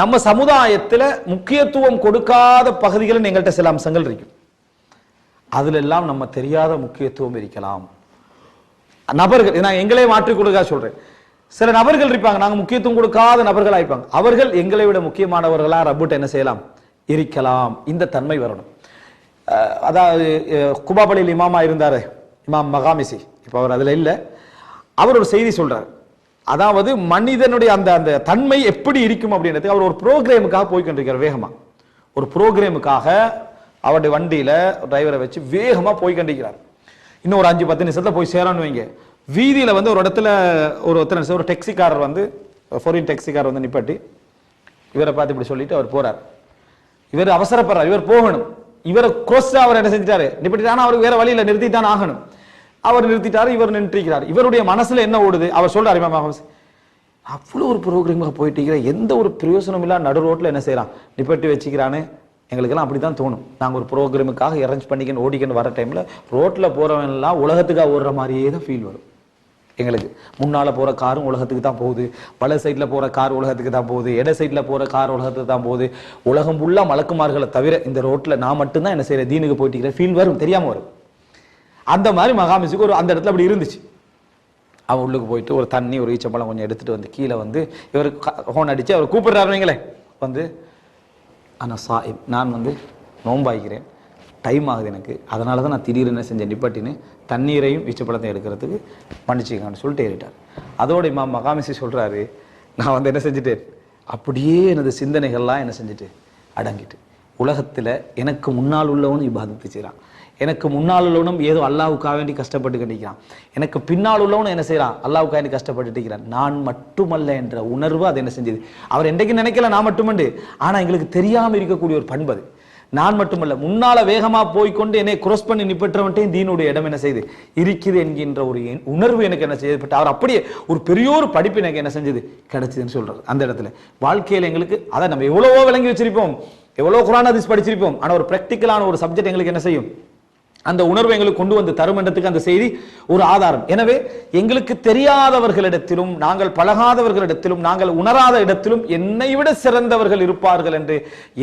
நம்ம சமுதாயத்தில் முக்கியத்துவம் கொடுக்காத பகுதிகளில் எங்கள்கிட்ட சில அம்சங்கள் இருக்கும் அதுல எல்லாம் நம்ம தெரியாத முக்கியத்துவம் இருக்கலாம். நபர்கள் நான் எங்களே மாற்றிக் கொடுக்க சொல்றேன். சில நபர்கள் இருப்பாங்க நாங்கள் முக்கியத்துவம் கொடுக்காத நபர்களாக இருப்பாங்க அவர்கள் எங்களை விட முக்கியமானவர்களாக ரப்புட்ட என்ன செய்யலாம்? இருக்கலாம். இந்த தன்மை வரணும். அதாவது குபாபலியில் இமாமா இருந்தார் இமாம் மகாமிசி. இப்போ அவர் அதில் இல்லை. அவர் ஒரு செய்தி சொல்கிறார் அதாவது மனிதனுடைய அந்த அந்த தன்மை எப்படி இருக்கும் அப்படின்றது அவர் ஒரு ப்ரோக்ராமுக்காக போய் கொண்டிருக்கிறார் ஒரு ப்ரோக்ராமுக்காக அவருடைய வண்டியில் டிரைவரை வச்சு வேகமாக போய்கொண்டிருக்கிறார் இன்னும் ஒரு அஞ்சு பத்து நிமிஷத்தில் போய் சேரணும் வைங்க. வீதியில் வந்து ஒரு இடத்துல ஒரு ஒருத்தர் ஒரு டெக்ஸிக்காரர் வந்து ஃபோரின் டெக்ஸிக்காரர் வந்து நிப்பாட்டி இவரை பார்த்து இப்படி சொல்லிட்டு அவர் போகிறார் இவர் அவசரப்படுறார். இவர் போகணும். இவரை குரோஸ் அவர் என்ன செஞ்சிட்டாரு? நிப்பாட்டி ஆனால் அவருக்கு வேற நிறுத்தி தான் ஆகணும். அவர் நிறுத்திட்டாரு இவர் நின்றுக்கிறார் இவருடைய மனசுல என்ன ஓடுது? அவர் சொல்றாரு இமாம் அவ்வளோ ஒரு ப்ரோக்ராமாக போயிட்டு இருக்கிற எந்த ஒரு பிரயோசனம் இல்லா நடு ரோட்டில் என்ன செய்கிறான் நிப்பட்டி வச்சுக்கிறானே. எங்களுக்கெல்லாம் அப்படி தான் தோணும். நாங்கள் ஒரு ப்ரோக்ராமுக்காக அரேஞ்ச் பண்ணிக்கணும் ஓடிக்கணும் வர டைமில் ரோட்டில் போறவன் எல்லாம் உலகத்துக்காக ஓடுற மாதிரியே தான் ஃபீல் வரும். எங்களுக்கு. முன்னால் போகிற காரும் உலகத்துக்கு தான் போகுது. பல சைடில் போகிற கார் உலகத்துக்கு தான் போகுது. இட சைடில் போகிற கார் உலகத்துக்கு தான் போகுது. உலகம் ஃபுல்லாக மலக்குமார்களை தவிர இந்த ரோட்டில் நான் மட்டும்தான் என்ன செய்கிற தீனுக்கு போயிட்டு இருக்கிற ஃபீல் வரும். தெரியாமல் வரும். அந்த மாதிரி மகாமிசுக்கு ஒரு அந்த இடத்துல அப்படி இருந்துச்சு. அவன் உள்ளுக்கு போயிட்டு ஒரு தண்ணி ஒரு ஈச்சம்பழம் கொஞ்சம் எடுத்துட்டு வந்து கீழே வந்து இவர் ஹோன் அடித்து அவர் கூப்பிடுறாருவீங்களே வந்து ஆனால் சாஹிப் நான் வந்து நோம்பாய்க்கிறேன் டைம் ஆகுது எனக்கு. அதனால தான் நான் திடீர்னு என்ன செஞ்சேன்? நிப்பாட்டின்னு. தண்ணீரையும் ஈச்சப்பழத்தையும் எடுக்கிறதுக்கு மன்னிச்சுக்கான்னு சொல்லிட்டு ஏறிட்டார். அதோட இம்மா மகாமிசி சொல்கிறாரு நான் வந்து என்ன செஞ்சுட்டேன்? அப்படியே எனது சிந்தனைகள்லாம் என்ன செஞ்சுட்டு? அடங்கிட்டு. உலகத்தில் எனக்கு முன்னால் உள்ளவனும் இபாதத்து செய்கிறான் எனக்கு முன்னால் உள்ளவனும் ஏதோ அல்லாவுக்காக வேண்டி கஷ்டப்பட்டு கண்டிக்கிறான் எனக்கு பின்னால் உள்ளவனும் என்ன செய்கிறான் அல்லாவுக்காக வேண்டி கஷ்டப்பட்டு இருக்கிறான் நான் மட்டுமல்ல என்ற உணர்வு அது என்ன செஞ்சது? அவர் என்றைக்கு நினைக்கல நான் மட்டுமண்டு. ஆனால் எங்களுக்கு தெரியாமல் இருக்கக்கூடிய ஒரு பண்பு அது. நான் மட்டுமல்ல முன்னால வேகமா போய்க்கொண்டு என்னை குரோஸ் பண்ணி நிப்பற்றவன்ட்டே தீனுடைய இடம் என்ன செய்து? இருக்குது என்கின்ற ஒரு உணர்வு எனக்கு என்ன செய்யப்பட்டு அவர் அப்படியே ஒரு பெரிய ஒரு படிப்பு எனக்கு என்ன செஞ்சது? கிடைச்சதுன்னு சொல்றாரு. அந்த இடத்துல. வாழ்க்கையில் எங்களுக்கு அதை நம்ம எவ்வளவோ விளங்கி வச்சிருப்போம். எவ்வளோ குரான் ஹதீஸ் படிச்சிருப்போம் ஆனால் ஒரு ப்ராக்டிக்கலான ஒரு சப்ஜெக்ட் எங்களுக்கு என்ன செய்யும்? அந்த உணர்வு எங்களுக்கு கொண்டு வந்து தரும் என்றதுக்கு அந்த செய்தி ஒரு ஆதாரம். எனவே எங்களுக்கு தெரியாதவர்களிடத்திலும் நாங்கள் பழகாதவர்களிடத்திலும் நாங்கள் உணராத இடத்திலும் என்னை விட சிறந்தவர்கள் இருப்பார்கள் என்று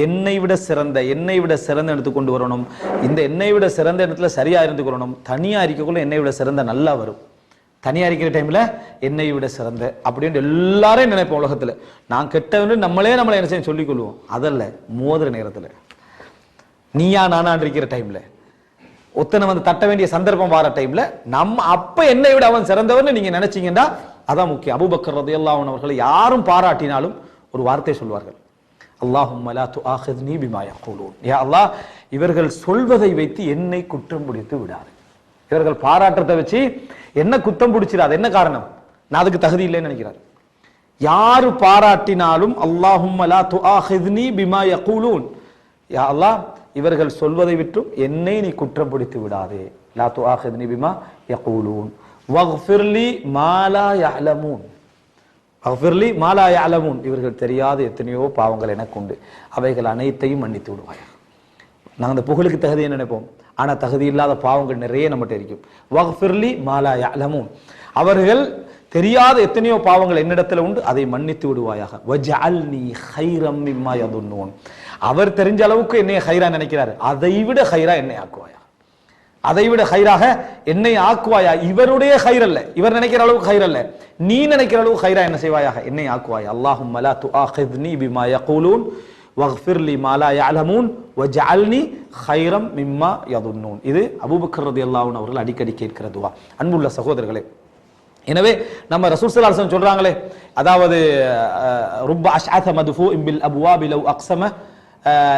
என்னை விட சிறந்த என்னை விட சிறந்த இடத்துக்கு கொண்டு வரணும். இந்த என்னை விட சிறந்த இடத்துல சரியா இருந்துக்கொள்ளணும் தனியா இருக்கக்குள்ள என்னை விட சிறந்த நல்லா வரும். தனியாக இருக்கிற டைமில் என்னை விட சிறந்த அப்படின்ட்டு எல்லாரும் நினைப்போம் உலகத்தில். நான் கெட்டவனு நம்மளே நம்மளை என்ன செய்ய சொல்லிக் கொள்வோம். அதல்ல மோதிர நேரத்தில். நீயா நானான் இருக்கிற டைமில் ஒத்தனை வந்து தட்ட வேண்டிய சந்தர்ப்பம் வர டைமில் நம்ம அப்போ என்னை விட அவன் சிறந்தவன்னு நீங்கள் நினச்சிங்கன்னா அதான் முக்கியம். அபுபக்கர் ரதையெல்லாம் அவர்களை யாரும் பாராட்டினாலும் ஒரு வார்த்தை சொல்வார்கள். அல்லாஹும் லா துஆஹித்னி பிமா அல்லாஹ் இவர்கள் சொல்வதை வைத்து என்னை குற்றம் பிடித்து விடாது. இவர்கள் பாராட்டத்தை வச்சு என்ன குத்தம் பிடிச்சிடாது? என்ன காரணம்? நான் அதுக்கு தகுதி இல்லைன்னு நினைக்கிறார். யாரு பாராட்டினாலும் அல்லாஹும்ம துஆஹித்னி பிமா யகூலூன். யா அல்லாஹ் இவர்கள் சொல்வதை விட்டும் என்னை நீ குற்றம் பிடித்து விடாதே. லா துஆஹித்னி பிமா யகூலூன். வஃபிர்லி மாலா யஅலமூன். வக்ஃபிர்லி மா யஅலமூன். இவர்கள் தெரியாத எத்தனையோ பாவங்கள் எனக்கு உண்டு. அவைகள் அனைத்தையும் மன்னித்து விடுவாய் நாங்கள் அந்த புகழுக்கு தகுதியை நினைப்போம்? ஆனா தகுதி இல்லாத பாவங்கள் நிறைய நம்மகிட்ட இருக்கும். வஃபிர்லி மாலா யஅலமூன். அவர்கள் தெரியாத எத்தனையோ பாவங்கள் என்னிடத்துல உண்டு அதை மன்னித்து விடுவாயாக. வஜஅல்னி ஹைரம் மிம்மா யதுன்னூன். அவர் தெரிஞ்ச அளவுக்கு என்னை ஹைரா நினைக்கிறாரு. அதை விட ஹைரா என்னை ஆக்குவாயா? அதை விட ஹைராக என்னை ஆக்குவாயா? இவருடைய ஹைர் அல்ல. இவர் நினைக்கிற அளவுக்கு ஹைர் அல்ல. நீ நினைக்கிற அளவுக்கு ஹைரா என்ன செய்வாயாக? என்னை ஆக்குவாயா? அல்லாஹும் லா துஆஹித்னி பிமா யகூலூன். வஃபிர்லி மாலா யாலமூன் லா ஹைரம் மிம்மா யதுன்னூன் இது அபூபக்கர் ரலியல்லாஹு அவர்கள் அடிக்கடி கேட்கிற துவா. அன்புள்ள சகோதரர்களே எனவே நம்ம ரசூல் சலாசன் சொல்றாங்களே அதாவது அஹ், ருப்ப அஷ்அத இம்பில் அபுவா பிலவ் அக்ஸம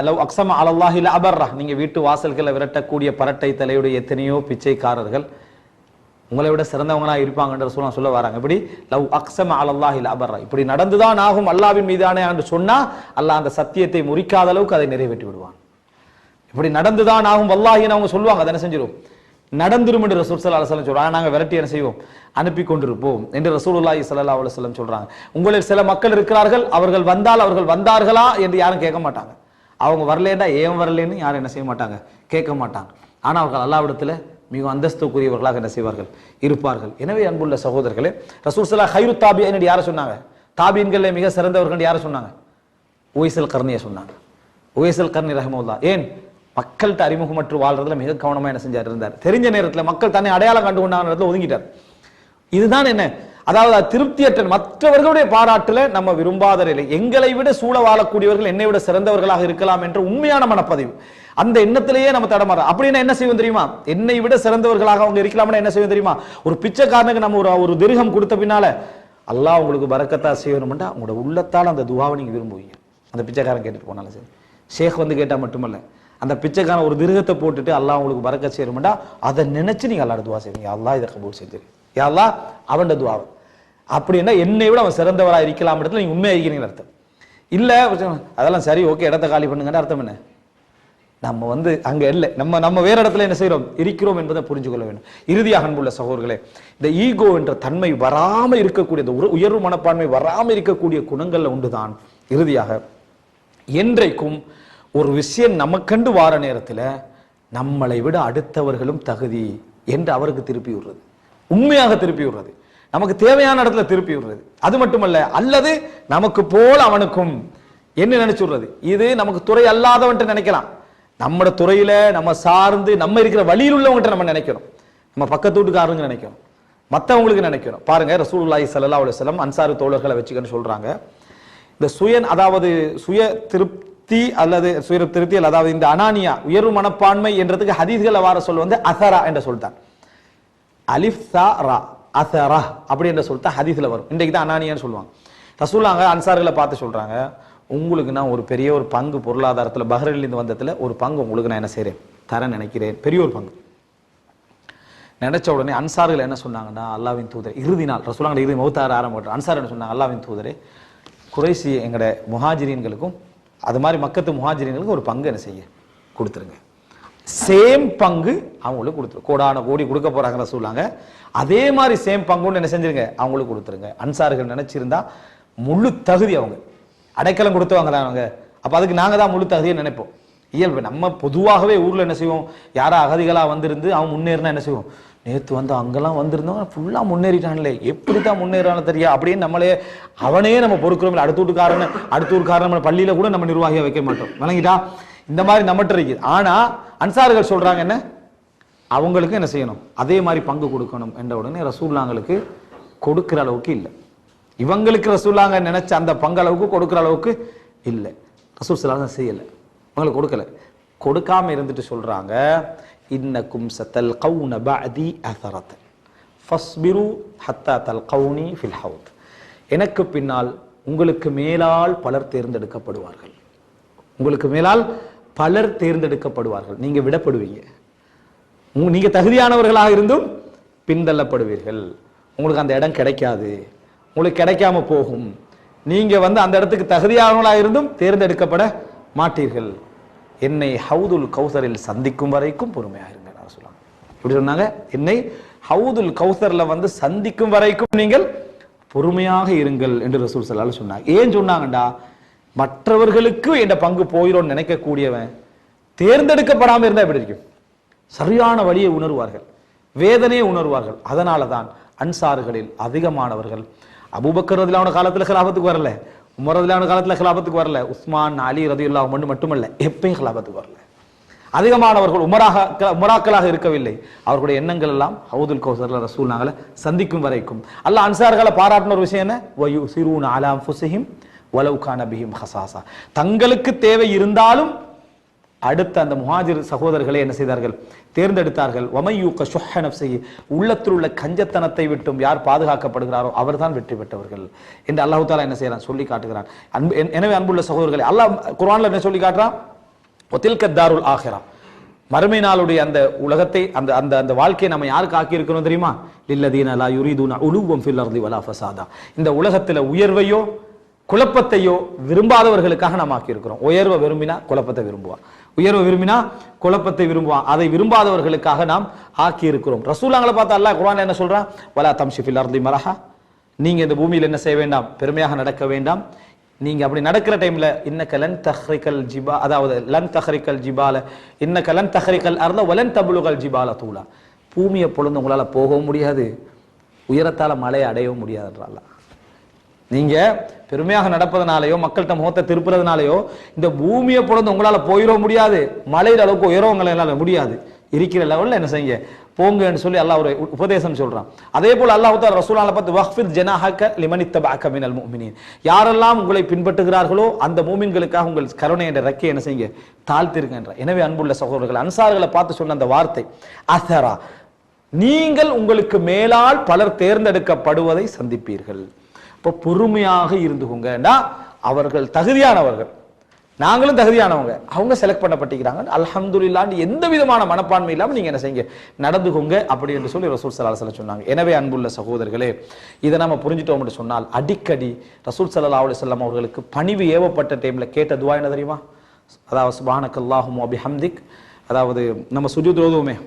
லவ் அக்ஸம அலல்லாஹில் அபர்ரா நீங்கள் வீட்டு வாசல்களை விரட்டக்கூடிய பரட்டை தலையுடைய எத்தனையோ பிச்சைக்காரர்கள் உங்களை விட சிறந்தவங்களா இருப்பாங்கன்ற சொல்ல சொல்ல வராங்க. இப்படி லவ் அக்ஸம இல்ல லஅபர்ரா. இப்படி நடந்துதான் ஆகும் அல்லாவின் மீதானே என்று சொன்னா அல்லாஹ் அந்த சத்தியத்தை முறிக்காத அளவுக்கு அதை நிறைவேற்றி விடுவான். இப்படி நடந்துதான் ஆகும் வல்லாஹின்னு அவங்க சொல்லுவாங்க. அதை என்ன செஞ்சிரும். நடந்துரும் என்று ரசூல் சல்லா அலைஹி சொல்றாங்க. நாங்க விரட்டி என்ன செய்வோம்? அனுப்பி கொண்டிருப்போம் என்று ரசூலுல்லாஹி சல்லா அலைஹி வஸல்லம் சொல்றாங்க. உங்களில் சில மக்கள் இருக்கிறார்கள். அவர்கள் வந்தால் அவர்கள் வந்தார்களா என்று யாரும் கேட்க மாட்டாங்க. அவங்க வரலேன்னா ஏன் வரலேன்னு யாரும் என்ன செய்ய மாட்டாங்க? கேட்க மாட்டாங்க. ஆனா அவர்கள் அல்லாவிடத்துல மிக அந்தஸ்துக்குரியவர்களாக என்ன செய்வார்கள்? இருப்பார்கள். எனவே அன்புள்ள சகோதரர்களே ரசூல் சலா ஹைரு தாபியின் யாரை சொன்னாங்க? தாபீன்களே மிக சிறந்தவர்கள் யாரை சொன்னாங்க? ஓய்சல் கர்ணியை சொன்னாங்க. ஓய்சல் கர்ணி ரஹமுல்லா ஏன்? மக்கள்கிட்ட அறிமுகமற்று வாழ்றதுல மிக கவனமாக என்ன செஞ்சார்? இருந்தார். தெரிஞ்ச நேரத்தில் மக்கள் தன்னை அடையாளம் கண்டு கொண்டாங்க ஒதுங்கிட்டார். இதுதான் என்ன? அதாவது திருப்தியற்ற மற்றவர்களுடைய பாராட்டுல நம்ம விரும்பாத நிலை எங்களை விட சூழ வாழக்கூடியவர்கள் என்னை விட சிறந்தவர்களாக இருக்கலாம் என்ற உண்மையான மனப்பதிவு. அந்த எண்ணத்திலேயே நம்ம தடமாறோம். அப்படின்னா என்ன செய்வோம் தெரியுமா? என்னை விட சிறந்தவர்களாக அவங்க இருக்கலாம்னா என்ன செய்வோம் தெரியுமா? ஒரு பிச்சைக்காரனுக்கு நம்ம ஒரு ஒரு திருகம் கொடுத்த பின்னால அல்லாஹ் உங்களுக்கு பறக்கத்தா செய்யணும்னா உங்களோட உள்ளத்தால் அந்த துவாவை நீங்கள் விரும்புவீங்க. அந்த பிச்சைக்காரன் கேட்டுட்டு போனாலும் சரி. ஷேக் வந்து கேட்டால் மட்டுமல்ல அந்த பிச்சைக்காரன் ஒரு திருகத்தை போட்டுட்டு அல்லாஹ் உங்களுக்கு பறக்க செய்யணும்டா அதை நினைச்சு நீங்கள் அல்லாட துவா செய்வீங்க. அல்லாஹ் இதை கபூல் செஞ்சிருக்கீங்க யாரா அவன் அவன்ட துவாவை அப்படின்னா என்னை விட அவன் சிறந்தவராக இருக்கலாம் இடத்துல நீங்கள் உண்மையாக இருக்கிறீங்கன்னு அர்த்தம். இல்லை அதெல்லாம் சரி ஓகே இடத்த காலி பண்ணுங்கன்னு அர்த்தம் என்ன? நம்ம வந்து அங்கே இல்லை. நம்ம நம்ம வேறு இடத்துல என்ன செய்கிறோம் இருக்கிறோம் என்பதை புரிஞ்சு கொள்ள வேண்டும். இறுதியாக அன்புள்ள சகோதரர்களே இந்த ஈகோ என்ற தன்மை வராமல் இருக்கக்கூடிய இந்த உரு- உயர்வு மனப்பான்மை வராமல் இருக்கக்கூடிய குணங்களில் உண்டுதான். இறுதியாக என்றைக்கும் ஒரு விஷயம் நமக்கண்டு வார நேரத்தில் நம்மளை விட அடுத்தவர்களும் தகுதி என்று அவருக்கு திருப்பி விடுறது. உண்மையாக திருப்பி விடுறது. நமக்கு தேவையான இடத்துல திருப்பி விடுறது. அது மட்டுமல்ல அல்லது நமக்கு போல் அவனுக்கும் என்ன நினைச்சு விடுறது? இது நமக்கு துறை அல்லாதவன்ட்டு நினைக்கலாம். நம்மட துறையில நம்ம சார்ந்து நம்ம இருக்கிற வழியில் உள்ளவங்ககிட்ட நம்ம நினைக்கிறோம் நம்ம பக்கத்து வீட்டுக்காரங்க நினைக்கிறோம் மற்றவங்களுக்கு நினைக்கிறோம் பாருங்க ரசூலுல்லாஹி சல்லா அலைஹி வஸல்லம் அன்சாரு தோழர்களை வச்சுக்கன்னு சொல்றாங்க. இந்த சுயன் அதாவது சுய திருப்தி அல்லது சுய திருப்தி அதாவது இந்த அனானியா உயர்வு மனப்பான்மை என்றதுக்கு ஹதீஸ்கள் வார சொல் வந்து அசரா என்ற சொல்தான் அலிஃப் சா ரா அசரா அப்படி என்ற சொல் தான் வரும். இன்றைக்கு தான் அனானியான்னு சொல்லுவாங்க. ரசூலாங்க அன்சார்களை பார்த்து சொல்கிறாங்க உங்களுக்கு நான் ஒரு பெரிய ஒரு பங்கு பொருளாதாரத்தில் பஹ்ரைன்ல வந்ததில் ஒரு பங்கு உங்களுக்கு நான் என்ன செய்கிறேன் தர நினைக்கிறேன். பெரிய ஒரு பங்கு. நினைச்ச உடனே அன்சார்கள் என்ன சொன்னாங்கன்னா அல்லாவின் தூதர். இறுதி நாள் ரசூலாங்க இறுதி மௌத்தார ஆரம்பிட்டு அன்சார் என்ன சொன்னாங்க அல்லாவின் தூதரே குறைசி எங்களோட முஹாஜிரீன்களுக்கும் அது மாதிரி மக்கத்து முஹாஜிரீன்களுக்கும் ஒரு பங்கு என்ன செய்ய கொடுத்துருங்க. சேம் பங்கு அவங்களுக்கு கொடுத்துரு. கோடான கோடி கொடுக்க போறாங்க சொல்லுவாங்க. அதே மாதிரி சேம் பங்குன்னு என்ன செஞ்சிருங்க? அவங்களுக்கு கொடுத்துருங்க. அன்சார்கள் நினைச்சிருந்தா முழு தகுதி அவங்க. அடைக்கலம் கொடுத்தவங்க அவங்க. அப்போ அதுக்கு நாங்கள் தான் முழு தகுதியை நினைப்போம். இயல்பு நம்ம பொதுவாகவே ஊரில் என்ன செய்வோம்? யாரா அகதிகளாக வந்திருந்து அவன் முன்னேறினா என்ன செய்வோம்? நேற்று வந்து அங்கெல்லாம் வந்திருந்தவங்க ஃபுல்லாக முன்னேறிட்டான்லே எப்படி தான் முன்னேறான்னு தெரியா? அப்படின்னு நம்மளே அவனே நம்ம பொறுக்கிறோம் அடுத்த வீட்டுக்காரன் அடுத்த ஊருக்காரன் நம்ம பள்ளியில் கூட நம்ம நிர்வாகியாக வைக்க மாட்டோம். விளங்கிட்டா? இந்த மாதிரி நம்மகிட்ட இருக்குது. ஆனால் அன்சார்கள் சொல்கிறாங்க என்ன? அவங்களுக்கு என்ன செய்யணும்? அதே மாதிரி பங்கு கொடுக்கணும் என்ற உடனே ரசூல்லாங்களுக்கு கொடுக்குற அளவுக்கு இல்லை. இவங்களுக்கு ரசூல்லாங்க நினைச்ச அந்த பங்கு அளவுக்கு அளவுக்கு இல்லை. ரசூல் சலாசம் செய்யலை. அவங்களுக்கு கொடுக்கல. கொடுக்காம இருந்துட்டு சொல்றாங்க இன்னக்கும் சத்தல் கவுன பாதி அசரத் ஃபஸ்பிரு ஹத்தா தல் கவுனி ஃபில் ஹவுத். எனக்கு பின்னால் உங்களுக்கு மேலால் பலர் தேர்ந்தெடுக்கப்படுவார்கள். உங்களுக்கு மேலால் பலர் தேர்ந்தெடுக்கப்படுவார்கள். நீங்க விடப்படுவீங்க. நீங்க தகுதியானவர்களாக இருந்தும் பின்தள்ளப்படுவீர்கள். உங்களுக்கு அந்த இடம் கிடைக்காது. உங்களுக்கு கிடைக்காம போகும். நீங்க வந்து அந்த இடத்துக்கு தகுதியானவர்களாக இருந்தும் தேர்ந்தெடுக்கப்பட மாட்டீர்கள். என்னை ஹவுதுல் கௌசரில் சந்திக்கும் வரைக்கும் பொறுமையாக இருங்க நான் சொல்லுவாங்க எப்படி சொன்னாங்க? என்னை ஹவுதுல் கௌசர்ல வந்து சந்திக்கும் வரைக்கும் நீங்கள் பொறுமையாக இருங்கள் என்று ரசூல் சல்லாஹ் சொன்னாங்க. ஏன் சொன்னாங்கடா? மற்றவர்களுக்கு என்ற பங்கு போயிடும் நினைக்கக்கூடியவன் தேர்ந்தெடுக்கப்படாமல் இருந்தால் எப்படி இருக்கும்? சரியான வழியை உணர்வார்கள். வேதனையை உணர்வார்கள். அதனால தான் அன்சாறுகளில் அதிகமானவர்கள். அபுபக்கர் ரதிலான காலத்துல கிலாபத்துக்கு வரல. உமர் ரதிலான காலத்துல கிலாபத்துக்கு வரல. உஸ்மான் அலி ரதியுல்லா ஒன்று மட்டுமல்ல எப்பயும் கிலாபத்துக்கு வரல. அதிகமானவர்கள் உமராக உமராக்களாக இருக்கவில்லை. அவர்களுடைய எண்ணங்கள் எல்லாம் ஹவுதுல் கௌசர்ல ரசூல் நாங்கள சந்திக்கும் வரைக்கும். அல்லாஹ் அன்சார்களை பாராட்டின ஒரு விஷயம் என்ன? வயு சிறுவன் ஆலாம் ஃபுசிஹிம் வலவுகான பிஹிம் ஹசாசா. தங்களுக்கு தேவை இருந்தாலும் அடுத்த அந்த முஹாஜிர் சகோதரர்களை என்ன செய்தார்கள்? தேர்ந்தெடுத்தார்கள். வமையூக்க சுஹனப் செய்ய உள்ளத்தில் உள்ள கஞ்சத்தனத்தை விட்டும் யார் பாதுகாக்கப்படுகிறாரோ அவர்தான் வெற்றி பெற்றவர்கள். என்று அல்லாஹ் தாலா என்ன செய்யறான்? சொல்லி காட்டுகிறான். அன்பு எனவே அன்புள்ள சகோதரர்களை அல்லாஹ் குரானில் என்ன சொல்லி காட்டுறான்? ஒத்தில்க தாருல் ஆகிறான் மறுமை நாளுடைய அந்த உலகத்தை அந்த அந்த அந்த வாழ்க்கையை நம்ம யாருக்கு ஆக்கி தெரியுமா? லில்லதீன லா யுரிதுனா உலுவம் ஃபில் அர்தி வலா ஃபசாதா. இந்த உலகத்தில் உயர்வையோ குழப்பத்தையோ விரும்பாதவர்களுக்காக நாம் ஆக்கியிருக்கிறோம். உயர்வை விரும்பினா குழப்பத்தை விரும்புவான் உயர்வை விரும்பினா குழப்பத்தை விரும்புவான் அதை விரும்பாதவர்களுக்காக நாம் ஆக்கியிருக்கிறோம். ரசூலாங்களை பார்த்தா அல்லா குரான் என்ன சொல்றான்? வலா தம்ஷிஃபில் அர்தி மரஹா. நீங்க இந்த பூமியில் என்ன செய்ய வேண்டாம்? பெருமையாக நடக்க வேண்டாம். நீங்க அப்படி நடக்கிற டைம்ல இன்னக்க லன் தஹ்ரிகல் ஜிபா அதாவது லன் தஹ்ரிகல் ஜிபால. இன்னக்க லன் தஹ்ரிகல் அர்த வலன் தபுலுகல் ஜிபால தூளா பூமியை பொழுது உங்களால போகவும் முடியாது. உயரத்தால மழையை அடையவும் முடியாதுன்றால நீங்க பெருமையாக நடப்பதனாலயோ மக்கள்கிட்ட முகத்தை திருப்புறதுனாலயோ இந்த பூமியை பிறந்து உங்களால போயிட முடியாது. மலையில அளவுக்கு உயரவங்களால முடியாது. இருக்கிற லெவலில் என்ன செய்யுங்க? போங்கன்னு சொல்லி அல்லாஹ் ஒரு உபதேசம் சொல்றான். அதே போல் அல்லாஹ் ரசூலால பார்த்து வஹ்ஃபிர் ஜனாஹக்க லிமனித்தபஅக மினல் மூமினின் யாரெல்லாம் உங்களை பின்பற்றுகிறார்களோ அந்த மூமின்களுக்காக உங்கள் கருணை என்ற ரெக்கை என்ன செய்யுங்க? தாழ்த்திருக்கின்ற எனவே அன்புள்ள சகோதரர்கள் அன்சார்களை பார்த்து சொன்ன அந்த வார்த்தை அசரா நீங்கள் உங்களுக்கு மேலால் பலர் தேர்ந்தெடுக்கப்படுவதை சந்திப்பீர்கள். இப்போ பொறுமையாக இருந்துக்கோங்கடா அவர்கள் தகுதியானவர்கள். நாங்களும் தகுதியானவங்க. அவங்க செலக்ட் பண்ணப்பட்டிருக்கிறாங்க. இல்லான்னு எந்த விதமான மனப்பான்மை இல்லாமல் நீங்கள் என்ன செய்யுங்க? நடந்துக்கோங்க அப்படி என்று சொல்லி ரசூல் சல்லா சொல்ல சொன்னாங்க. எனவே அன்புள்ள சகோதரர்களே இதை நம்ம புரிஞ்சுட்டோம் என்று சொன்னால் அடிக்கடி ரசூல் சல்லா அலுவலம் அவர்களுக்கு பணிவு ஏவப்பட்ட டைமில் கேட்ட துவா என்ன தெரியுமா? அதாவது சுபானக்கல்லாஹும் அபிஹம்திக் அதாவது நம்ம சுஜித் ஓதுவோமே.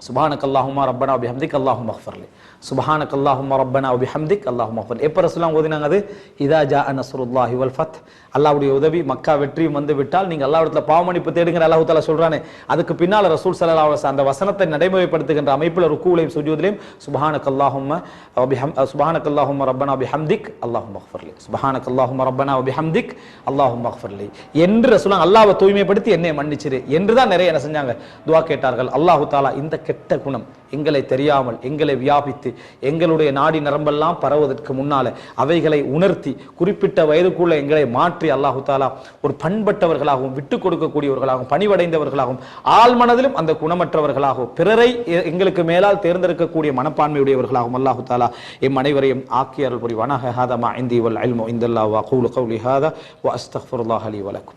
சுபானக் அல்லாஹுமா ரப்பனா அபிஹம்திக் அல்லாஹும் அஃபர்லி சுபஹானக் அல்லாஹுமா ரப்பனா அபிஹம்திக் அல்லாஹும் அஃபர்லி எப்போ ரசுலாம் ஓதினாங்க அது? இதா ஜா நஸ்ருல்லாஹி வல் ஃபத். அல்லாவுடைய உதவி மக்கா வெற்றியும் வந்து விட்டால் நீங்கள் அல்லா இடத்துல பாவமணிப்பு தேடுங்கிற அல்லாஹு தஆலா சொல்கிறானே அதுக்கு பின்னால் ரசூல் சல்லா அந்த வசனத்தை நடைமுறைப்படுத்துகின்ற அமைப்பில் ருக்கூலையும் சுஜூதிலையும் சுபஹானக் அபி அபிஹம் சுபஹானக் அல்லாஹும் ரப்பனா அபிஹம்திக் அல்லாஹும் அஃபர்லி சுபஹானக் அல்லாஹும் ரப்பனா அபிஹம்திக் அல்லாஹும் அஃபர்லி என்று ரசூலாங்க அல்லாவை தூய்மைப்படுத்தி என்னை மன்னிச்சிரு. என்று தான் நிறைய என்ன செஞ்சாங்க? துவா கேட்டார்கள். அல்லாஹு தாலா இந்த கெட்ட குணம். எங்களை தெரியாமல் எங்களை வியாபித்து எங்களுடைய நாடி நரம்பெல்லாம் பரவுவதற்கு முன்னால அவைகளை உணர்த்தி குறிப்பிட்ட வயதுக்குள்ள எங்களை மாற்றி அல்லாஹு தாலா ஒரு பண்பட்டவர்களாகவும் விட்டு கொடுக்கக்கூடியவர்களாகவும் பணிவடைந்தவர்களாகவும் ஆள் மனதிலும் அந்த குணமற்றவர்களாகவும் பிறரை எங்களுக்கு மேலால் தேர்ந்தெடுக்கக்கூடிய மனப்பான்மையுடையவர்களாகவும் அல்லாஹு தாலா எம் அனைவரையும் ஆக்கி புரிவானாக. ஹாதா அல்மோ இந்தி வல் இல்மு இந்தல்லா வா கூலு கௌலி ஹாதா வலக்கும்